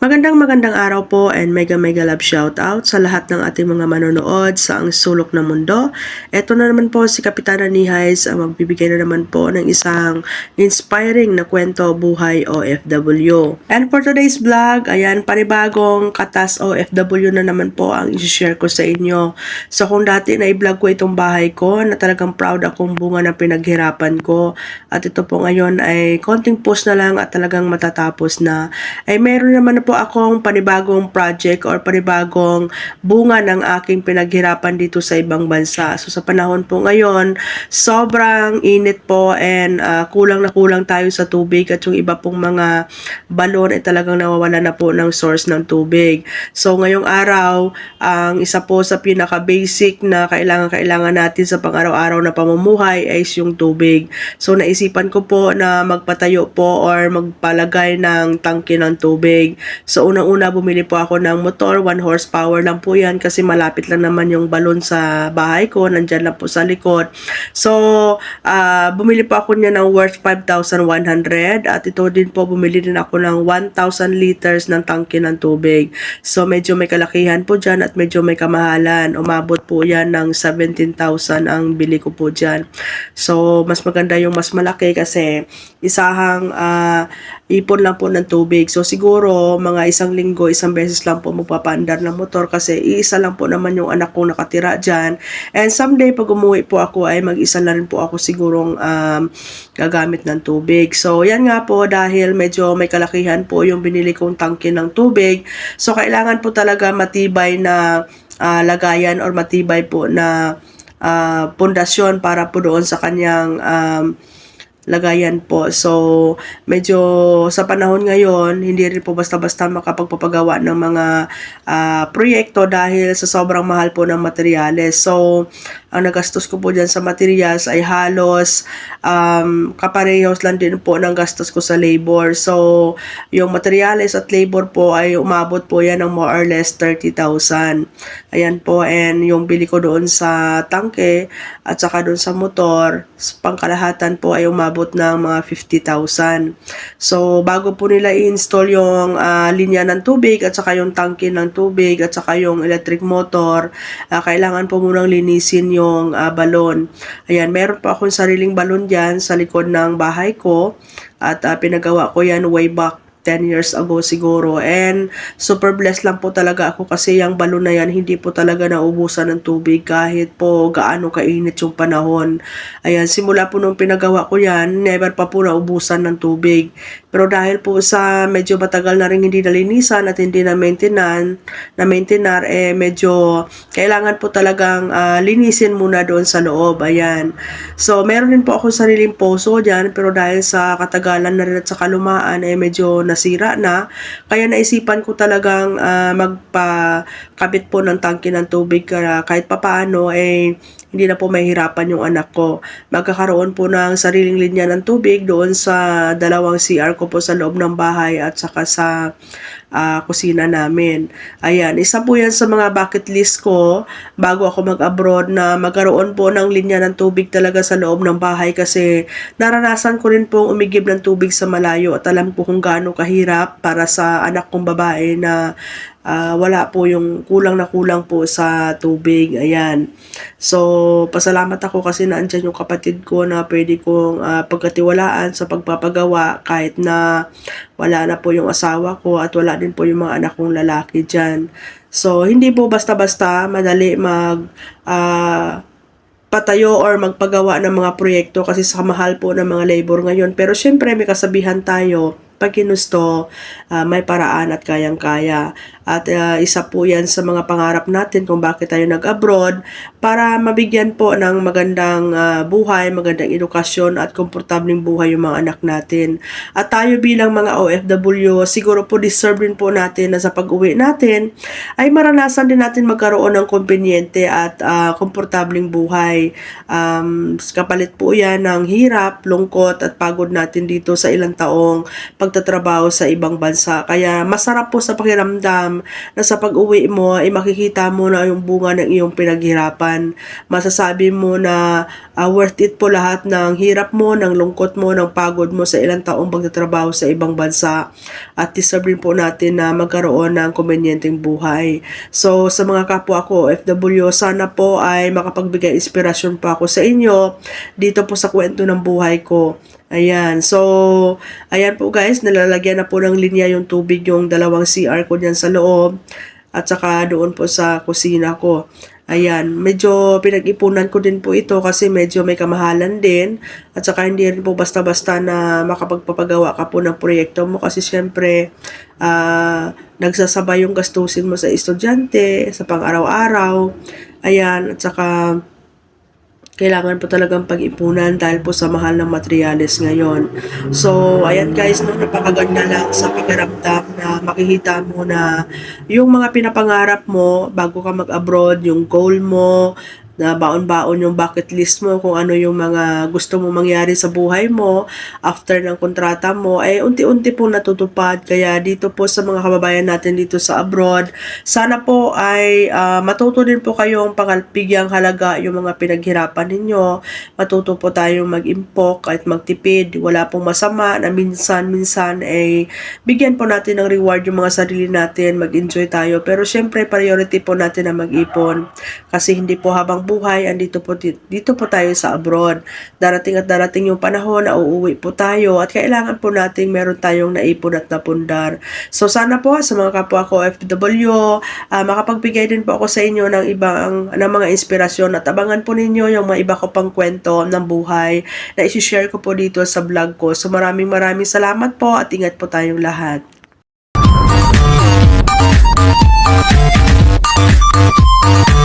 Magandang magandang araw po and mega mega love shout out sa lahat ng ating mga manonood sa ang sulok ng mundo. Ito na naman po si Kapitana Nihays ang magbibigay na naman po ng isang inspiring na kwento buhay OFW. And for today's vlog, ayan, panibagong katas OFW na naman po ang isi-share ko sa inyo. So kung dati na i-vlog ko itong bahay ko na talagang proud akong bunga na pinaghirapan ko at ito po ngayon ay konting post na lang at talagang matatapos na ay meron naman na po akong panibagong project or panibagong bunga ng aking pinaghirapan dito sa ibang bansa. So sa panahon po ngayon, sobrang init po and ah, kulang na kulang tayo sa tubig at yung iba pong mga balon ay talagang nawawala na po ng source ng tubig. So ngayong araw, ang isa po sa pinaka-basic na kailangan-kailangan natin sa pang-araw-araw na pamumuhay ay yung tubig. So naisipan ko po na magpatayo po or magpalagay ng tangke ng tubig. So unang-una bumili po ako ng motor, 1 horsepower lang po yan kasi malapit lang naman yung balon sa bahay ko, nandyan lang po sa likod. So ah, bumili po ako niya ng worth 5,100 at ito din po bumili din ako ng 1,000 liters ng tangke ng tubig. So medyo may kalakihan po dyan at medyo may kamahalan. Umabot po yan ng 17,000 ang bili ko po dyan. So mas maganda yung mas malaki kasi isahang ah, ipon lang po ng tubig. So siguro mga isang linggo, isang beses lang po magpapaandar ng motor kasi iisa lang po naman yung anak kong nakatira dyan. And someday pag umuwi po ako ay mag-isa na rin po ako sigurong um, gagamit ng tubig. So yan nga po dahil medyo may kalakihan po yung binili kong tangke ng tubig. So kailangan po talaga matibay na ah, lagayan or matibay po na ah, pundasyon para po doon sa kanyang um, lagayan po. So, medyo sa panahon ngayon, hindi rin po basta-basta makapagpapagawa ng mga ah, proyekto dahil sa sobrang mahal po ng materyales. So, ang nagastos ko po dyan sa materials ay halos um, kaparehos lang din po ng gastos ko sa labor. So, yung materials at labor po ay umabot po yan ng more or less 30,000. Ayan po, and yung bili ko doon sa tangke at saka doon sa motor, pangkalahatan po ay umabot ng mga 50,000. So, bago po nila i-install yung ah, linya ng tubig at saka yung tangke ng tubig at saka yung electric motor, ah, kailangan po munang linisin yung ah, balon. Ayan, meron pa akong sariling balon dyan sa likod ng bahay ko at ah, pinagawa ko yan way back 10 years ago siguro. And super blessed lang po talaga ako kasi yung balon na yan hindi po talaga naubusan ng tubig kahit po gaano kainit yung panahon. Ayan, simula po nung pinagawa ko yan, never pa po naubusan ng tubig. Pero dahil po sa medyo matagal na rin hindi nalinisan at hindi na maintenance, na maintenar, eh medyo kailangan po talagang ah, linisin muna doon sa loob. Ayan. So, meron din po ako sariling poso dyan, pero dahil sa katagalan na rin at sa kalumaan, eh medyo nasira na. Kaya naisipan ko talagang ah, magpakabit po ng tangke ng tubig kaya kahit papaano, eh hindi na po mahirapan yung anak ko. Magkakaroon po ng sariling linya ng tubig doon sa dalawang CR ko po sa loob ng bahay at saka sa ah, kusina namin. Ayan, isa po yan sa mga bucket list ko bago ako mag-abroad na magkaroon po ng linya ng tubig talaga sa loob ng bahay kasi naranasan ko rin pong umigib ng tubig sa malayo at alam ko kung gaano kahirap para sa anak kong babae na ah, wala po yung kulang na kulang po sa tubig. Ayan. So, pasalamat ako kasi naandyan yung kapatid ko na pwede kong ah, pagkatiwalaan sa pagpapagawa kahit na wala na po yung asawa ko at wala din po yung mga anak kong lalaki dyan. So, hindi po basta-basta madali mag ah, patayo or magpagawa ng mga proyekto kasi sa mahal po ng mga labor ngayon. Pero syempre may kasabihan tayo, pag ginusto, ah, may paraan at kayang-kaya. At ah, isa po yan sa mga pangarap natin kung bakit tayo nag-abroad para mabigyan po ng magandang ah, buhay, magandang edukasyon at komportableng buhay yung mga anak natin. At tayo bilang mga OFW, siguro po deserve rin po natin na sa pag-uwi natin ay maranasan din natin magkaroon ng kumpenyente at ah, komportableng buhay. Um, kapalit po yan ng hirap, lungkot at pagod natin dito sa ilang taong pag pagtatrabaho sa ibang bansa. Kaya masarap po sa pakiramdam na sa pag-uwi mo ay makikita mo na yung bunga ng iyong pinaghirapan. Masasabi mo na ah, worth it po lahat ng hirap mo, ng lungkot mo, ng pagod mo sa ilang taong pagtatrabaho sa ibang bansa. At deserve po natin na magkaroon ng kumbenyenteng buhay. So sa mga kapwa ko, FW, sana po ay makapagbigay inspirasyon pa ako sa inyo dito po sa kwento ng buhay ko. Ayan. So, ayan po guys, nalalagyan na po ng linya yung tubig yung dalawang CR ko dyan sa loob at saka doon po sa kusina ko. Ayan, medyo pinag-ipunan ko din po ito kasi medyo may kamahalan din at saka hindi rin po basta-basta na makapagpapagawa ka po ng proyekto mo kasi syempre ah, nagsasabay yung gastusin mo sa estudyante, sa pang-araw-araw. Ayan, at saka kailangan po talagang pag-ipunan dahil po sa mahal ng materyales ngayon. So, ayan guys, no, napakaganda lang sa pakiramdam na makikita mo na yung mga pinapangarap mo bago ka mag-abroad, yung goal mo, na baon-baon yung bucket list mo kung ano yung mga gusto mo mangyari sa buhay mo after ng kontrata mo ay unti-unti po natutupad. Kaya dito po sa mga kababayan natin dito sa abroad sana po ay ah, matuto din po kayong pangalpigyang halaga yung mga pinaghirapan ninyo. Matuto po tayong mag-impok at magtipid. Wala pong masama na minsan-minsan ay bigyan po natin ng reward yung mga sarili natin. Mag-enjoy tayo. Pero syempre priority po natin na mag-ipon. Kasi hindi po habang buhay andito po di- dito po tayo sa abroad. Darating at darating yung panahon na uuwi po tayo at kailangan po nating meron tayong naipon at napundar. So sana po sa mga kapwa ko FW ah, makapagbigay din po ako sa inyo ng ibang ng mga inspirasyon at abangan po ninyo yung mga iba ko pang kwento ng buhay na isi-share ko po dito sa vlog ko. So maraming maraming salamat po at ingat po tayong lahat. Thank you.